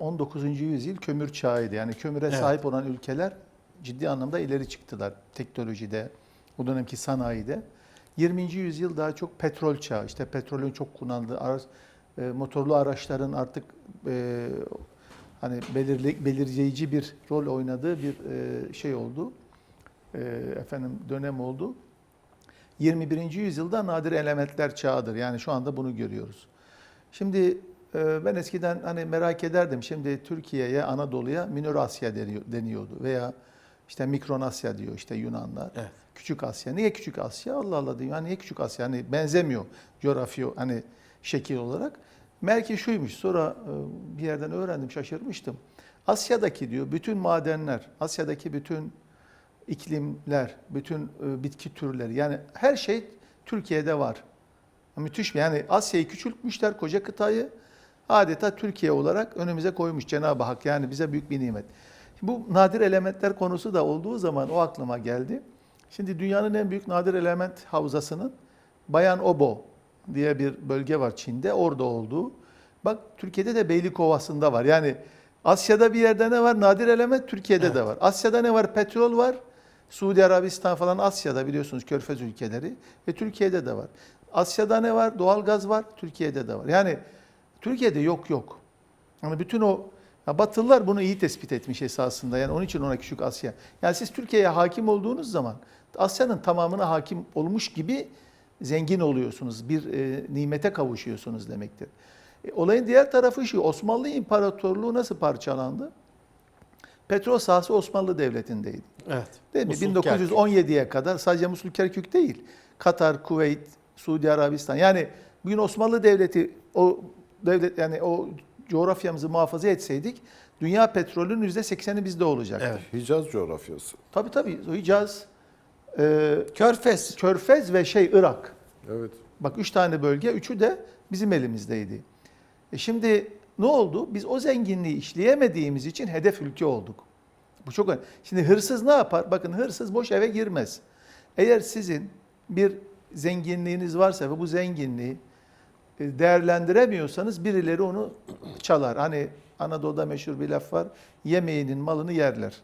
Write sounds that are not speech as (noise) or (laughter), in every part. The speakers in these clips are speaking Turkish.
19. yüzyıl kömür çağıydı. Yani kömüre Evet. sahip olan ülkeler ciddi anlamda ileri çıktılar teknolojide, o dönemki sanayide. 20. yüzyıl daha çok petrol çağı. İşte petrolün çok kullanıldığı, ara- e, motorlu araçların artık e, hani belirli, belirleyici bir rol oynadığı bir e, şey oldu. E, efendim dönem oldu. 21. yüzyılda nadir elementler çağıdır. Yani şu anda bunu görüyoruz. Şimdi ben eskiden hani merak ederdim. Şimdi Türkiye'ye, Anadolu'ya Minor Asya deniyor- deniyordu veya işte Mikronasya diyor işte Yunanlar. Evet. Küçük Asya. Niye Küçük Asya? Allah Allah diyor. Yani niye Küçük Asya? Hani benzemiyor coğrafya hani şekil olarak. Belki şuymuş. Sonra e, bir yerden öğrendim, şaşırmıştım. Asya'daki diyor bütün madenler, Asya'daki bütün iklimler, bütün e, bitki türleri yani her şey Türkiye'de var. Müthiş bir yani Asya'yı küçültmüşler koca kıtayı adeta Türkiye olarak önümüze koymuş Cenab-ı Hak yani bize büyük bir nimet. Bu nadir elementler konusu da olduğu zaman o aklıma geldi. Şimdi dünyanın en büyük nadir element havzasının Bayan Obo diye bir bölge var Çin'de orada olduğu. Bak Türkiye'de de Beylikovası'nda var. Yani Asya'da bir yerde ne var? Nadir element Türkiye'de de var. Asya'da ne var? Petrol var. Suudi Arabistan falan Asya'da biliyorsunuz Körfez ülkeleri ve Türkiye'de de var. Asya'da ne var? Doğalgaz var. Türkiye'de de var. Yani Türkiye'de yok yok. Yani bütün o ya Batılılar bunu iyi tespit etmiş esasında. Yani onun için ona küçük Asya. Yani siz Türkiye'ye hakim olduğunuz zaman Asya'nın tamamına hakim olmuş gibi zengin oluyorsunuz. Bir e, nimete kavuşuyorsunuz demektir. E, olayın diğer tarafı şu. Osmanlı İmparatorluğu nasıl parçalandı? Petrol sahası Osmanlı Devleti'ndeydi. Evet. Değil mi? Musul, Kerkük. 1917'ye kadar sadece Musul Kerkük değil. Katar, Kuveyt, Suudi Arabistan. Yani bugün Osmanlı Devleti o devlet yani o coğrafyamızı muhafaza etseydik dünya petrolünün %80'i bizde olacaktı. Evet. Hicaz coğrafyası. Tabii tabii. Hicaz, e, Körfez. Körfez ve şey Irak. Evet. Bak üç tane bölge, üçü de bizim elimizdeydi. E şimdi ne oldu? Biz o zenginliği işleyemediğimiz için hedef ülke olduk. Bu çok önemli. Şimdi hırsız ne yapar? Bakın hırsız boş eve girmez. Eğer sizin bir zenginliğiniz varsa ve bu zenginliği değerlendiremiyorsanız birileri onu çalar. Hani Anadolu'da meşhur bir laf var. Yemeğinin malını yerler.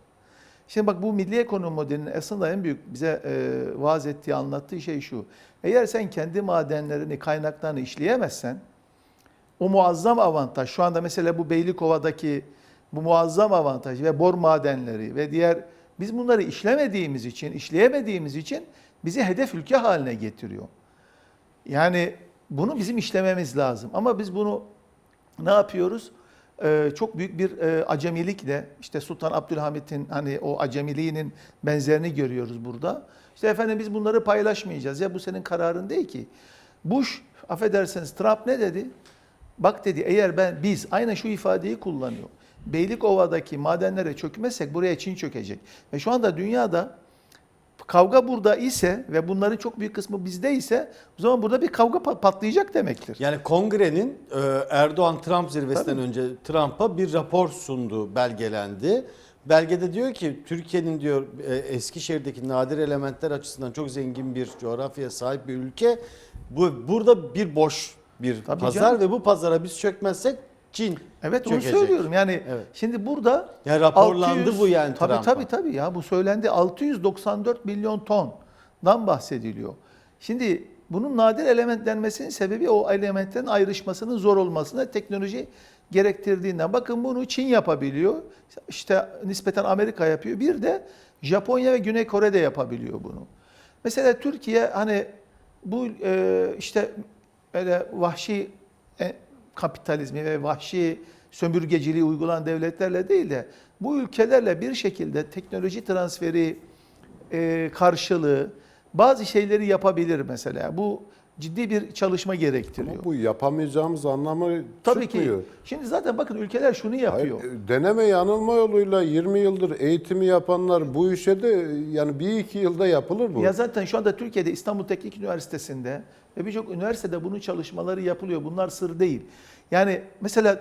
Şimdi bak bu milli ekonomi modelinin aslında en büyük bize e, vaaz ettiği, anlattığı şey şu. Eğer sen kendi madenlerini, kaynaklarını işleyemezsen o muazzam avantaj, şu anda mesela bu Beylikova'daki bu muazzam avantaj ve bor madenleri ve diğer biz bunları işlemediğimiz için, işleyemediğimiz için bizi hedef ülke haline getiriyor. Yani bunu bizim işlememiz lazım. Ama biz bunu ne yapıyoruz? Ee, çok büyük bir e, acemilikle işte Sultan Abdülhamit'in hani o acemiliğinin benzerini görüyoruz burada. İşte efendim biz bunları paylaşmayacağız. Ya bu senin kararın değil ki. Bush affedersiniz Trump ne dedi? Bak dedi eğer ben biz aynen şu ifadeyi kullanıyor. Beylikova'daki madenlere çökmezsek buraya Çin çökecek. Ve şu anda dünyada kavga burada ise ve bunların çok büyük kısmı bizde ise o zaman burada bir kavga pa- patlayacak demektir. Yani kongrenin e, Erdoğan-Trump zirvesinden Tabii. önce Trump'a bir rapor sundu, belgelendi. Belgede diyor ki Türkiye'nin diyor e, Eskişehir'deki nadir elementler açısından çok zengin bir coğrafyaya sahip bir ülke. Bu burada bir boş bir Tabii pazar canım. ve bu pazara biz çökmezsek Çin Evet onu çökecek. söylüyorum. Yani Evet. şimdi burada Yani raporlandı bu yani Tabii Trump'a. tabii tabii ya bu söylendi 694 milyon tondan bahsediliyor. Şimdi bunun nadir element denmesinin sebebi o elementlerin ayrışmasının zor olmasına teknoloji gerektirdiğinden. Bakın bunu Çin yapabiliyor. İşte nispeten Amerika yapıyor. Bir de Japonya ve Güney Kore de yapabiliyor bunu. Mesela Türkiye hani bu e, işte öyle vahşi e, kapitalizmi ve vahşi sömürgeciliği uygulanan devletlerle değil de bu ülkelerle bir şekilde teknoloji transferi e, karşılığı bazı şeyleri yapabilir mesela. Bu ciddi bir çalışma gerektiriyor. Ama bu yapamayacağımız anlamı Tabii çıkmıyor. ki. Şimdi zaten bakın ülkeler şunu yapıyor. Hayır, e, deneme yanılma yoluyla 20 yıldır eğitimi yapanlar bu işe de yani bir iki yılda yapılır bu. Ya zaten şu anda Türkiye'de İstanbul Teknik Üniversitesi'nde ve birçok üniversitede bunun çalışmaları yapılıyor. Bunlar sır değil. Yani mesela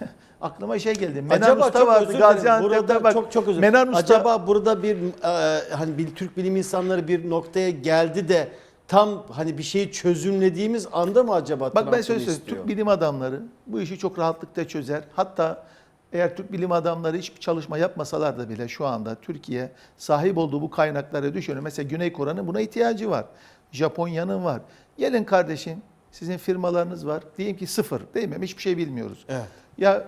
(laughs) aklıma şey geldi. Menan Acaba Usta vardı. Gaziantep'te bak. çok çok özür Menan Usta Acaba burada bir e, hani bir Türk bilim insanları bir noktaya geldi de tam hani bir şeyi çözümlediğimiz anda mı acaba Bak ben söz söyleyeyim. Türk bilim adamları bu işi çok rahatlıkla çözer. Hatta Eğer Türk bilim adamları hiçbir çalışma yapmasalar da bile şu anda Türkiye sahip olduğu bu kaynaklara düşünün. Mesela Güney Kore'nin buna ihtiyacı var. Japonya'nın var. Gelin kardeşim sizin firmalarınız var. Diyelim ki sıfır değil mi? Hiçbir şey bilmiyoruz. Evet. Ya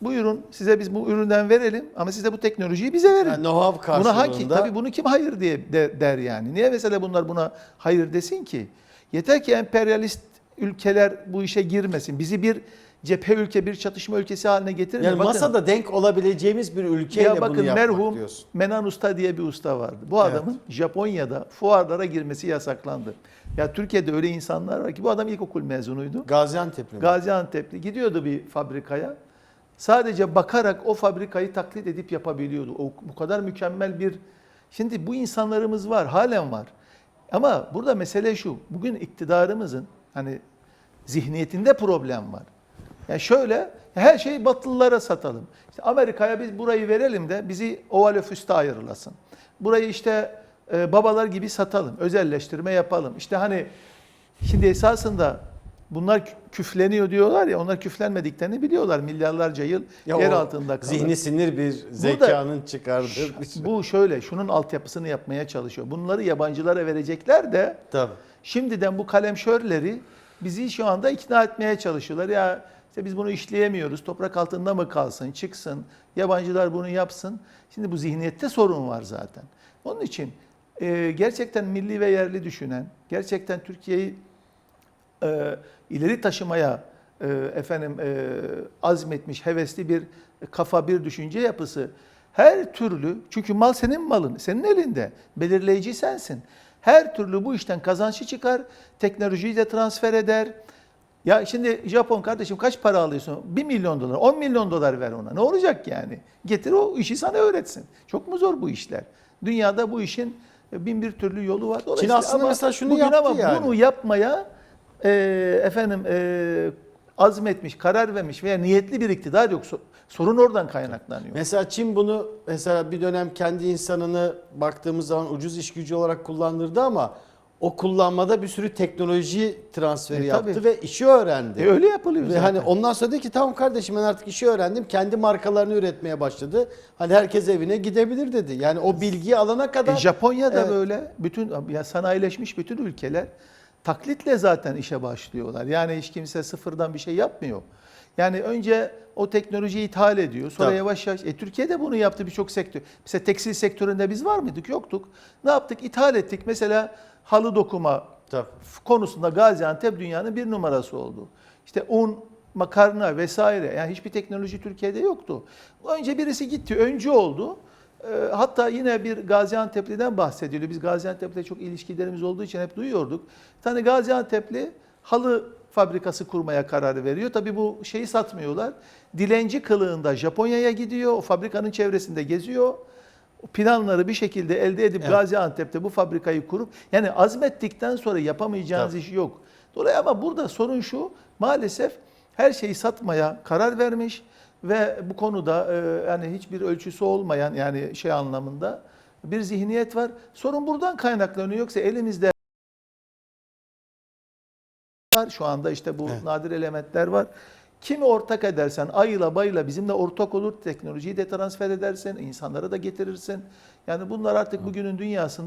buyurun size biz bu üründen verelim ama siz de bu teknolojiyi bize verin. Yani know-how Buna hangi karşılığında tabii bunu kim hayır diye de- der yani. Niye mesela bunlar buna hayır desin ki? Yeter ki emperyalist ülkeler bu işe girmesin. Bizi bir cephe ülke, bir çatışma ülkesi haline getirin. yani Bakın, masada denk olabileceğimiz bir ülkeyle ya bakın bunu yapmak merhum diyorsun. Menan Usta diye bir usta vardı. Bu Evet. adamın Japonya'da fuarlara girmesi yasaklandı. Ya Türkiye'de öyle insanlar var ki bu adam ilkokul mezunuydu. Gaziantep'li? Gaziantep'li gidiyordu bir fabrikaya. Sadece bakarak o fabrikayı taklit edip yapabiliyordu. O bu kadar mükemmel bir Şimdi bu insanlarımız var, halen var. Ama burada mesele şu. Bugün iktidarımızın hani zihniyetinde problem var. Yani şöyle her şeyi Batılılara satalım. İşte Amerika'ya biz burayı verelim de bizi oval öfüste ayırılasın. Burayı işte e, babalar gibi satalım. Özelleştirme yapalım. İşte hani şimdi esasında bunlar kü- küfleniyor diyorlar ya onlar küflenmediklerini biliyorlar. Milyarlarca yıl Ya yer altında kalır. Zihni sinir bir zekanın çıkardığı bir şey. Bu şöyle şunun altyapısını yapmaya çalışıyor. Bunları yabancılara verecekler de Tabii. Şimdiden bu kalemşörleri bizi şu anda ikna etmeye çalışıyorlar. Ya işte biz bunu işleyemiyoruz. Toprak altında mı kalsın, çıksın. Yabancılar bunu yapsın. Şimdi bu zihniyette sorun var zaten. Onun için e, gerçekten milli ve yerli düşünen, gerçekten Türkiye'yi e, ileri taşımaya e, efendim e, azmetmiş, hevesli bir kafa, bir düşünce yapısı her türlü çünkü mal senin malın, senin elinde. Belirleyici sensin. Her türlü bu işten kazançlı çıkar, teknolojiyi de transfer eder. Ya şimdi Japon kardeşim kaç para alıyorsun? 1 milyon dolar, 10 milyon dolar ver ona. Ne olacak yani? Getir o işi sana öğretsin. Çok mu zor bu işler? Dünyada bu işin bin bir türlü yolu var. Dolayısıyla aslında mesela şunu yaptı ama yani. Bunu yapmaya e, efendim e, azmetmiş, karar vermiş veya niyetli bir iktidar yok. So- Sorun oradan kaynaklanıyor. Mesela Çin bunu mesela bir dönem kendi insanını baktığımız zaman ucuz iş gücü olarak kullandırdı ama o kullanmada bir sürü teknoloji transferi E, yaptı tabii. ve işi öğrendi. E, öyle yapılıyor Ve zaten. hani ondan sonra dedi ki tamam kardeşim ben artık işi öğrendim. Kendi markalarını üretmeye başladı. Hani herkes evine gidebilir dedi. Yani o bilgiyi alana kadar E, Japonya'da Evet. böyle bütün ya sanayileşmiş bütün ülkeler taklitle zaten işe başlıyorlar. Yani hiç kimse sıfırdan bir şey yapmıyor. Yani önce o teknolojiyi ithal ediyor. Sonra Tabii. yavaş yavaş. E, Türkiye'de bunu yaptı birçok sektör. Mesela tekstil sektöründe biz var mıydık? Yoktuk. Ne yaptık? İthal ettik. Mesela halı dokuma Tabii. konusunda Gaziantep dünyanın bir numarası oldu. İşte un, makarna vesaire yani hiçbir teknoloji Türkiye'de yoktu. Önce birisi gitti, öncü oldu. Ee, hatta yine bir Gaziantep'liden bahsediliyor. Biz Gaziantep'le çok ilişkilerimiz olduğu için hep duyuyorduk. Bir tane Gaziantep'li halı fabrikası kurmaya karar veriyor. Tabii bu şeyi satmıyorlar. Dilenci kılığında Japonya'ya gidiyor. O fabrikanın çevresinde geziyor. Planları bir şekilde elde edip Evet. Gaziantep'te bu fabrikayı kurup yani azmettikten sonra yapamayacağınız Tabii. iş yok. Dolayısıyla ama burada sorun şu maalesef her şeyi satmaya karar vermiş ve bu konuda e, yani hiçbir ölçüsü olmayan yani şey anlamında bir zihniyet var. Sorun buradan kaynaklanıyor yoksa elimizde var şu anda işte bu Evet. nadir elementler var. Kimi ortak edersen ayıla bayıla bizimle ortak olur teknolojiyi de transfer edersin insanlara da getirirsin. Yani bunlar artık bugünün dünyasında